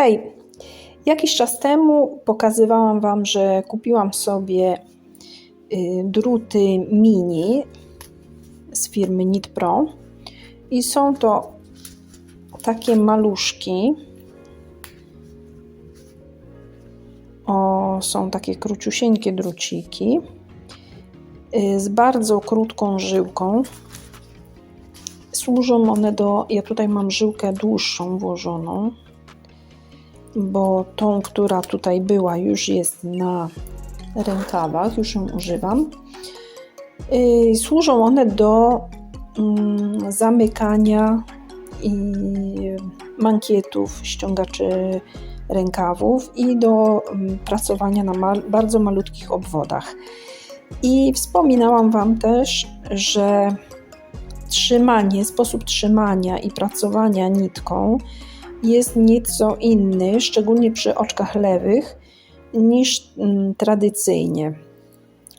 Hej, jakiś czas temu pokazywałam Wam, że kupiłam sobie y, druty mini z firmy Knit Pro i są to takie maluszki. O, są takie króciusieńkie druciki y, z bardzo krótką żyłką. Służą one do. Ja tutaj mam żyłkę dłuższą włożoną, bo tą, która tutaj była, już jest na rękawach, już ją używam. Yy, Służą one do mm, zamykania i mankietów, ściągaczy rękawów i do mm, pracowania na bardzo malutkich obwodach. I wspominałam Wam też, że trzymanie, sposób trzymania i pracowania nitką jest nieco inny, szczególnie przy oczkach lewych, niż mm, tradycyjnie.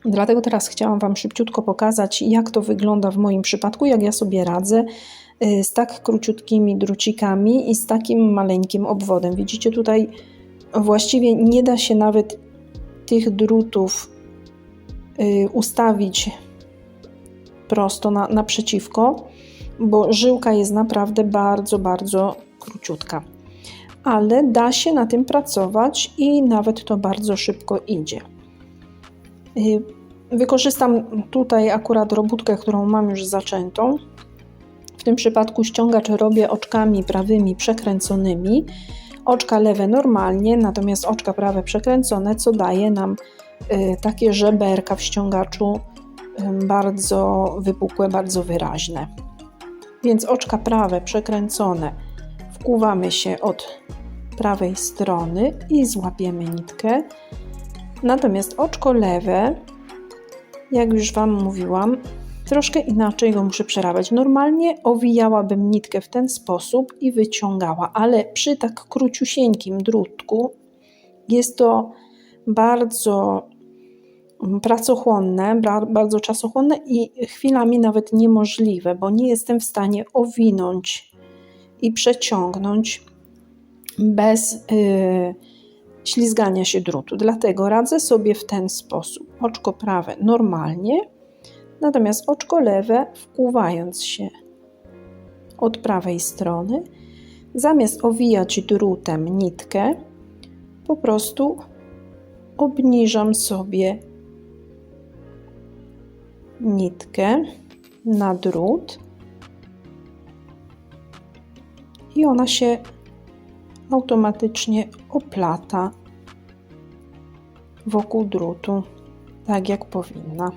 Dlatego teraz chciałam Wam szybciutko pokazać, jak to wygląda w moim przypadku, jak ja sobie radzę y, z tak króciutkimi drucikami i z takim maleńkim obwodem. Widzicie tutaj właściwie nie da się nawet tych drutów y, ustawić prosto na, naprzeciwko, bo żyłka jest naprawdę bardzo, bardzo króciutka. Ale da się na tym pracować i nawet to bardzo szybko idzie. Y, Wykorzystam tutaj akurat robótkę, którą mam już zaczętą. W tym przypadku ściągacz robię oczkami prawymi przekręconymi. Oczka lewe normalnie, natomiast oczka prawe przekręcone, co daje nam y, takie żeberka w ściągaczu y, bardzo wypukłe, bardzo wyraźne. Więc oczka prawe przekręcone wkuwamy się od prawej strony i złapiemy nitkę. Natomiast oczko lewe, jak już Wam mówiłam, troszkę inaczej go muszę przerabiać. Normalnie owijałabym nitkę w ten sposób i wyciągała, ale przy tak króciusieńkim drutku jest to bardzo pracochłonne, bardzo czasochłonne i chwilami nawet niemożliwe, bo nie jestem w stanie owinąć i przeciągnąć bez yy, ślizgania się drutu. Dlatego radzę sobie w ten sposób. Oczko prawe normalnie, natomiast oczko lewe wkuwając się od prawej strony, zamiast owijać drutem nitkę, po prostu obniżam sobie nitkę na drut i ona się automatycznie oplata wokół drutu, tak jak powinna.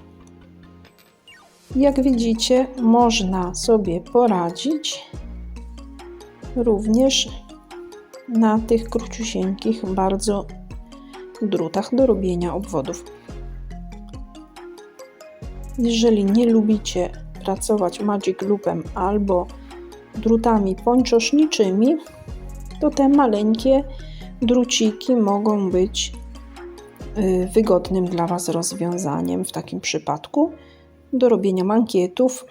Jak widzicie, można sobie poradzić również na tych króciusieńkich bardzo drutach do robienia obwodów. Jeżeli nie lubicie pracować Magic Loopem albo drutami pończoszniczymi, to te maleńkie druciki mogą być y, wygodnym dla Was rozwiązaniem w takim przypadku do robienia mankietów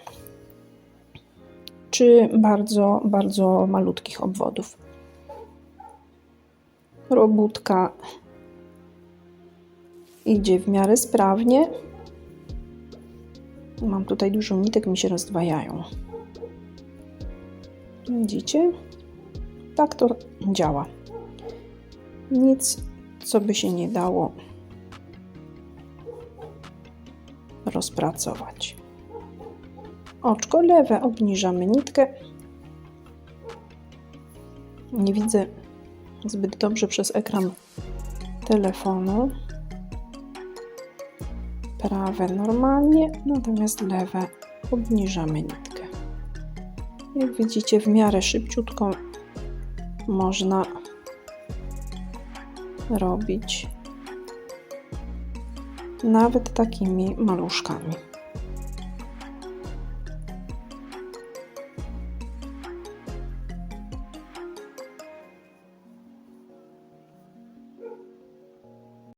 czy bardzo, bardzo malutkich obwodów. Robótka idzie w miarę sprawnie. Mam tutaj dużo nitek, mi się rozdwajają. Widzicie? Tak to działa. Nic, co by się nie dało rozpracować. Oczko lewe obniżamy nitkę. Nie widzę zbyt dobrze przez ekran telefonu. Prawe normalnie, natomiast lewe obniżamy nitkę. Jak widzicie, w miarę szybciutko można robić nawet takimi maluszkami.